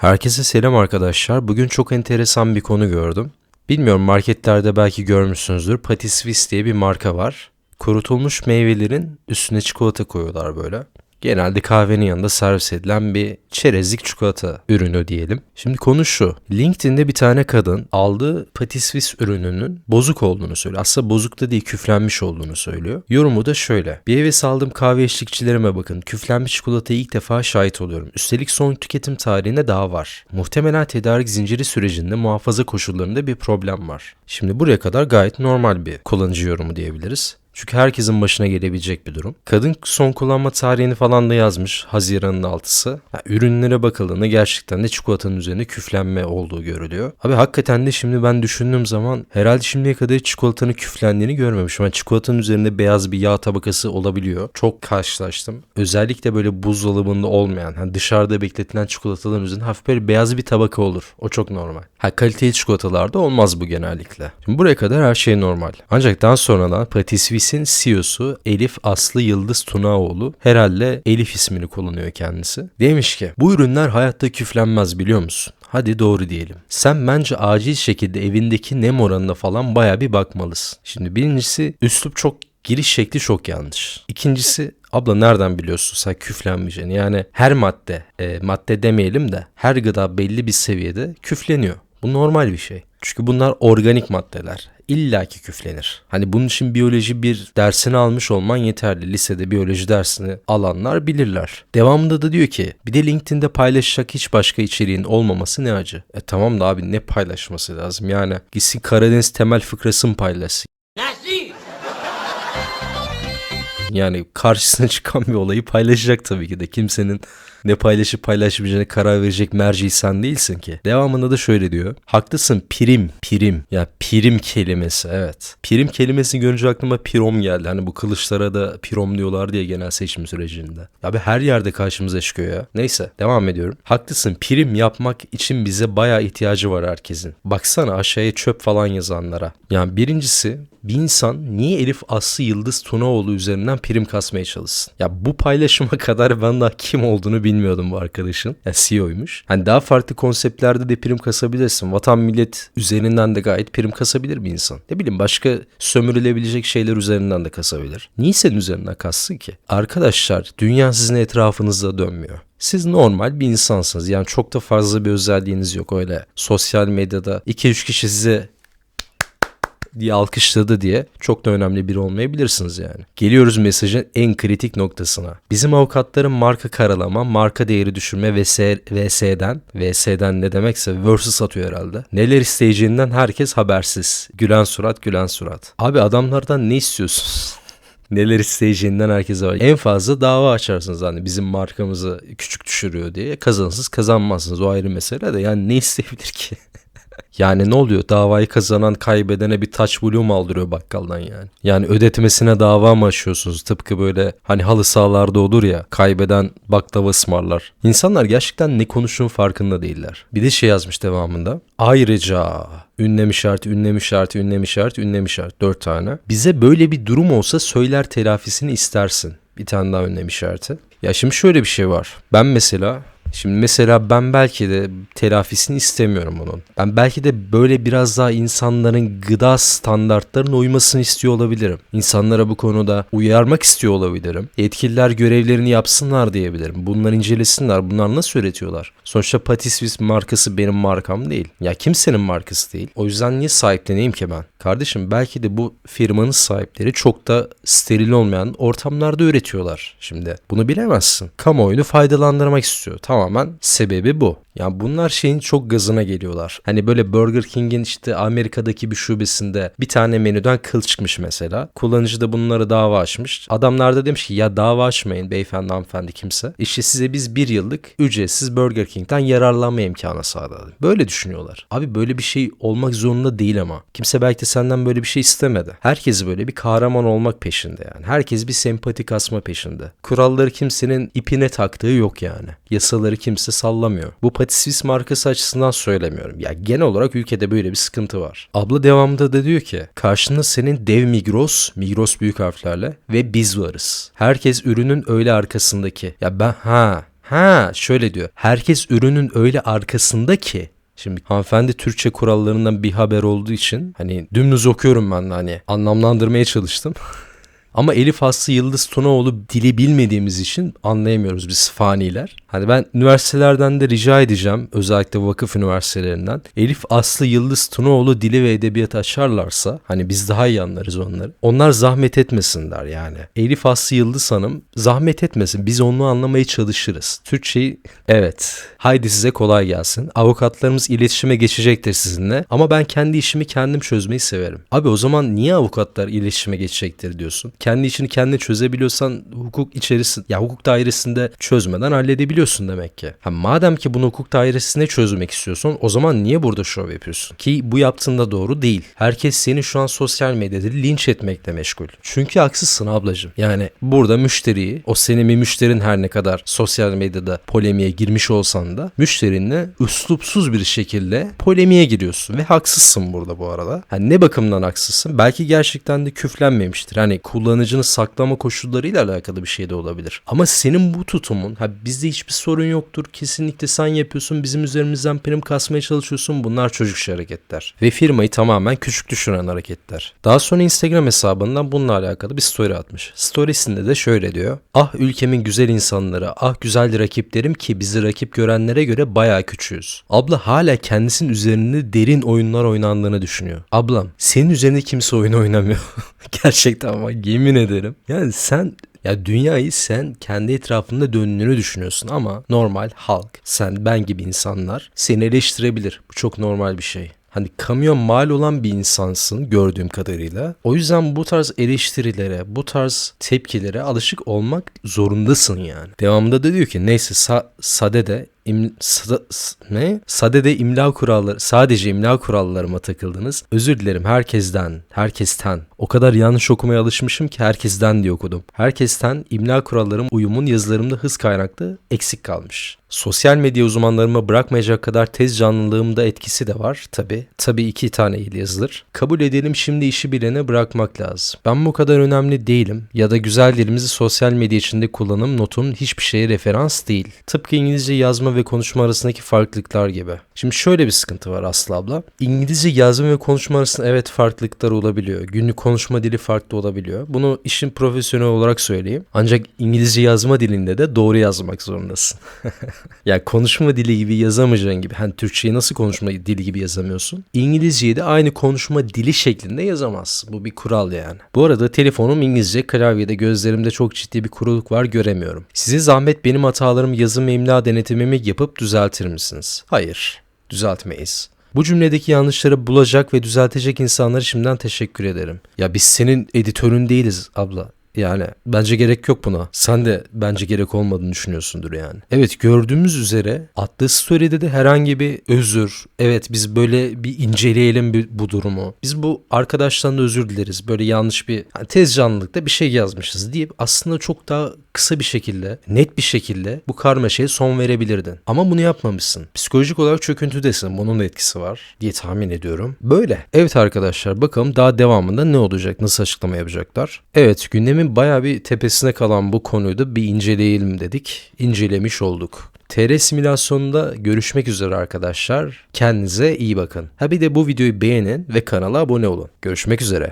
Herkese selam arkadaşlar. Bugün çok enteresan bir konu gördüm. Bilmiyorum marketlerde belki görmüşsünüzdür. Patis Swiss diye bir marka var. Kurutulmuş meyvelerin üstüne çikolata koyuyorlar böyle. Genelde kahvenin yanında servis edilen bir çerezlik çikolata ürünü diyelim. Şimdi konu şu. LinkedIn'de bir tane kadın aldığı Patis Swiss ürününün bozuk olduğunu söylüyor. Aslında bozuk da değil küflenmiş olduğunu söylüyor. Yorumu da şöyle. Bir eve aldığım kahve eşlikçilerime bakın. Küflenmiş çikolataya ilk defa şahit oluyorum. Üstelik son tüketim tarihine daha var. Muhtemelen tedarik zinciri sürecinde muhafaza koşullarında bir problem var. Şimdi buraya kadar gayet normal bir kullanıcı yorumu diyebiliriz. Çünkü herkesin başına gelebilecek bir durum. Kadın son kullanma tarihini falan da yazmış. Haziran'ın 6'sı. Ya, ürünlere bakıldığında gerçekten de çikolatanın üzerinde küflenme olduğu görülüyor. Abi hakikaten de şimdi ben düşündüğüm zaman herhalde şimdiye kadar çikolatanın küflendiğini görmemişim. Yani çikolatanın üzerinde beyaz bir yağ tabakası olabiliyor. Çok karşılaştım. Özellikle böyle buzdolabında olmayan, hani dışarıda bekletilen çikolataların üzerinde hafif böyle beyaz bir tabaka olur. O çok normal. Ha kaliteli çikolatalarda olmaz bu genellikle. Şimdi buraya kadar her şey normal. Ancak daha sonradan Patisserie Ofis'in CEO'su Elif Aslı Yıldız Tunaoğlu herhalde Elif ismini kullanıyor kendisi. Demiş ki bu ürünler hayatta küflenmez biliyor musun? Hadi doğru diyelim. Sen bence acil şekilde evindeki nem oranına falan baya bir bakmalısın. Şimdi birincisi üslup çok giriş şekli çok yanlış. İkincisi abla nereden biliyorsun sen küflenmeyeceğini? Yani her madde, e, madde demeyelim de her gıda belli bir seviyede küfleniyor. Bu normal bir şey. Çünkü bunlar organik maddeler. İlla ki küflenir. Hani bunun için biyoloji bir dersini almış olman yeterli. Lisede biyoloji dersini alanlar bilirler. Devamında da diyor ki bir de LinkedIn'de paylaşacak hiç başka içeriğin olmaması ne acı. E tamam da abi ne paylaşması lazım yani. Gitsin Karadeniz temel fıkrasını paylaşsın. Yani karşısına çıkan bir olayı paylaşacak tabii ki de. Kimsenin ne paylaşıp paylaşmayacağına karar verecek merci sen değilsin ki. Devamında da şöyle diyor. Haklısın prim, prim. Ya prim kelimesi evet. Prim kelimesini görünce aklıma pirom geldi. Hani bu kılıçlara da pirom diyorlar diye genel seçim sürecinde. Abi her yerde karşımıza çıkıyor ya. Neyse devam ediyorum. Haklısın prim yapmak için bize bayağı ihtiyacı var herkesin. Baksana aşağıya çöp falan yazanlara. Yani birincisi bir insan niye Elif Aslı Yıldız Tunaoğlu üzerinden prim kasmaya çalışsın? Ya bu paylaşıma kadar ben daha kim olduğunu bilmiyordum bu arkadaşın. Ya CEO'ymuş. Hani daha farklı konseptlerde de prim kasabilirsin. Vatan millet üzerinden de gayet prim kasabilir bir insan. Ne bileyim başka sömürülebilecek şeyler üzerinden de kasabilir. Niye senin üzerinden kassın ki? Arkadaşlar dünya sizin etrafınızda dönmüyor. Siz normal bir insansınız. Yani çok da fazla bir özelliğiniz yok. Öyle sosyal medyada 2-3 kişi size diye alkışladı diye çok da önemli biri olmayabilirsiniz yani. Geliyoruz mesajın en kritik noktasına. Bizim avukatların marka karalama, marka değeri düşürme vs, VS'den, VS'den ne demekse versus satıyor herhalde. Neler isteyeceğinden herkes habersiz. Gülen surat, gülen surat. Abi adamlardan ne istiyorsunuz? neler isteyeceğinden herkese var. En fazla dava açarsınız hani bizim markamızı küçük düşürüyor diye. Kazanırsınız kazanmazsınız o ayrı mesele de yani ne isteyebilir ki? Yani ne oluyor? Davayı kazanan kaybedene bir taç bloom aldırıyor bakkaldan yani. Yani ödetmesine dava mı açıyorsunuz? Tıpkı böyle hani halı sahalarda olur ya kaybeden baklava ısmarlar. İnsanlar gerçekten ne konuştuğun farkında değiller. Bir de şey yazmış devamında. Ayrıca ünlem işareti, ünlem işareti, ünlem işareti, ünlem işareti. Dört tane. Bize böyle bir durum olsa söyler telafisini istersin. Bir tane daha ünlem işareti. Ya şimdi şöyle bir şey var. Ben mesela Şimdi mesela ben belki de telafisini istemiyorum bunun. Ben belki de böyle biraz daha insanların gıda standartlarına uymasını istiyor olabilirim. İnsanlara bu konuda uyarmak istiyor olabilirim. Yetkililer görevlerini yapsınlar diyebilirim. Bunları incelesinler. Bunlar nasıl üretiyorlar? Sonuçta Patisvis markası benim markam değil. Ya kimsenin markası değil. O yüzden niye sahipleneyim ki ben? Kardeşim belki de bu firmanın sahipleri çok da steril olmayan ortamlarda üretiyorlar şimdi. Bunu bilemezsin. Kamuoyunu faydalandırmak istiyor. Tamamen sebebi bu. Yani bunlar şeyin çok gazına geliyorlar. Hani böyle Burger King'in işte Amerika'daki bir şubesinde bir tane menüden kıl çıkmış mesela. Kullanıcı da bunları dava açmış. Adamlar da demiş ki ya dava açmayın beyefendi hanımefendi kimse. İşte size biz bir yıllık ücretsiz Burger King'den yararlanma imkanı sağladık. Böyle düşünüyorlar. Abi böyle bir şey olmak zorunda değil ama. Kimse belki de senden böyle bir şey istemedi. Herkes böyle bir kahraman olmak peşinde yani. Herkes bir sempati kasma peşinde. Kuralları kimsenin ipine taktığı yok yani. Yasaları kimse sallamıyor. Bu Patisvis markası açısından söylemiyorum. Ya genel olarak ülkede böyle bir sıkıntı var. Abla devamında da diyor ki karşında senin dev Migros, Migros büyük harflerle ve biz varız. Herkes ürünün öyle arkasındaki. Ya ben ha Ha şöyle diyor. Herkes ürünün öyle arkasında ki Şimdi hanımefendi Türkçe kurallarından bir haber olduğu için hani dümdüz okuyorum ben de hani anlamlandırmaya çalıştım. Ama Elif Aslı Yıldız Tunaoğlu dili bilmediğimiz için anlayamıyoruz biz faniler. Hani ben üniversitelerden de rica edeceğim özellikle vakıf üniversitelerinden. Elif Aslı Yıldız Tunaoğlu dili ve edebiyatı açarlarsa hani biz daha iyi anlarız onları. Onlar zahmet etmesinler yani. Elif Aslı Yıldız Hanım zahmet etmesin biz onu anlamaya çalışırız. Türkçeyi evet haydi size kolay gelsin. Avukatlarımız iletişime geçecektir sizinle ama ben kendi işimi kendim çözmeyi severim. Abi o zaman niye avukatlar iletişime geçecektir diyorsun? Kendi işini kendin çözebiliyorsan hukuk içerisinde ya hukuk dairesinde çözmeden halledebiliyorsun demek ki. Ha, madem ki bunu hukuk dairesinde çözmek istiyorsun o zaman niye burada şov yapıyorsun? Ki bu yaptığında doğru değil. Herkes seni şu an sosyal medyada linç etmekle meşgul. Çünkü haksızsın ablacığım. Yani burada müşteriyi o senin bir müşterin her ne kadar sosyal medyada polemiğe girmiş olsan da müşterinle üslupsuz bir şekilde polemiğe giriyorsun ve haksızsın burada bu arada. Hani ne bakımdan haksızsın? Belki gerçekten de küflenmemiştir. Hani kullanıcının saklama koşullarıyla alakalı bir şey de olabilir. Ama senin bu tutumun ha bizde hiçbir sorun yoktur. Kesinlikle sen yapıyorsun. Bizim üzerimizden prim kasmaya çalışıyorsun. Bunlar çocukça hareketler. Ve firmayı tamamen küçük düşüren hareketler. Daha sonra Instagram hesabından bununla alakalı bir story atmış. Storiesinde de şöyle diyor. Ah ülkemin güzel insanları, ah güzel rakiplerim ki bizi rakip görenlere göre bayağı küçüğüz. Abla hala kendisinin üzerinde derin oyunlar oynandığını düşünüyor. Ablam senin üzerinde kimse oyun oynamıyor. Gerçekten ama yemin ederim. Yani sen ya dünyayı sen kendi etrafında döndüğünü düşünüyorsun ama normal halk, sen ben gibi insanlar seni eleştirebilir. Bu çok normal bir şey. Hani kamyon mal olan bir insansın gördüğüm kadarıyla. O yüzden bu tarz eleştirilere, bu tarz tepkilere alışık olmak zorundasın yani. Devamında da diyor ki neyse sa sade de im, sada, ne? Sadede imla kuralları, sadece imla kurallarıma takıldınız. Özür dilerim herkesten, herkesten. O kadar yanlış okumaya alışmışım ki herkesten diye okudum. Herkesten imla kurallarım uyumun yazılarımda hız kaynaklı eksik kalmış. Sosyal medya uzmanlarıma bırakmayacak kadar tez canlılığımda etkisi de var tabi. Tabi iki tane il yazılır. Kabul edelim şimdi işi bilene bırakmak lazım. Ben bu kadar önemli değilim ya da güzel dilimizi sosyal medya içinde kullanım notum hiçbir şeye referans değil. Tıpkı İngilizce yazma ve konuşma arasındaki farklılıklar gibi. Şimdi şöyle bir sıkıntı var Aslı abla. İngilizce yazma ve konuşma arasında evet farklılıklar olabiliyor. Günlük konuşma dili farklı olabiliyor. Bunu işin profesyonel olarak söyleyeyim. Ancak İngilizce yazma dilinde de doğru yazmak zorundasın. yani konuşma dili gibi yazamayacağın gibi. Hani Türkçeyi nasıl konuşma dili gibi yazamıyorsun? İngilizceyi de aynı konuşma dili şeklinde yazamazsın. Bu bir kural yani. Bu arada telefonum İngilizce, klavyede gözlerimde çok ciddi bir kuruluk var göremiyorum. Size zahmet benim hatalarım yazım ve imla denetimimi yapıp düzeltir misiniz? Hayır, düzeltmeyiz. Bu cümledeki yanlışları bulacak ve düzeltecek insanlara şimdiden teşekkür ederim. Ya biz senin editörün değiliz abla. Yani bence gerek yok buna. Sen de bence gerek olmadığını düşünüyorsundur yani. Evet gördüğümüz üzere attığı story'de de herhangi bir özür. Evet biz böyle bir inceleyelim bu durumu. Biz bu arkadaştan da özür dileriz. Böyle yanlış bir yani tez canlılıkta bir şey yazmışız deyip aslında çok daha kısa bir şekilde, net bir şekilde bu karmaşaya son verebilirdin. Ama bunu yapmamışsın. Psikolojik olarak çöküntüdesin. Bunun da etkisi var diye tahmin ediyorum. Böyle. Evet arkadaşlar bakalım daha devamında ne olacak? Nasıl açıklama yapacaklar? Evet gündemin baya bir tepesine kalan bu konuyu da bir inceleyelim dedik. İncelemiş olduk. TR simülasyonunda görüşmek üzere arkadaşlar. Kendinize iyi bakın. Ha bir de bu videoyu beğenin ve kanala abone olun. Görüşmek üzere.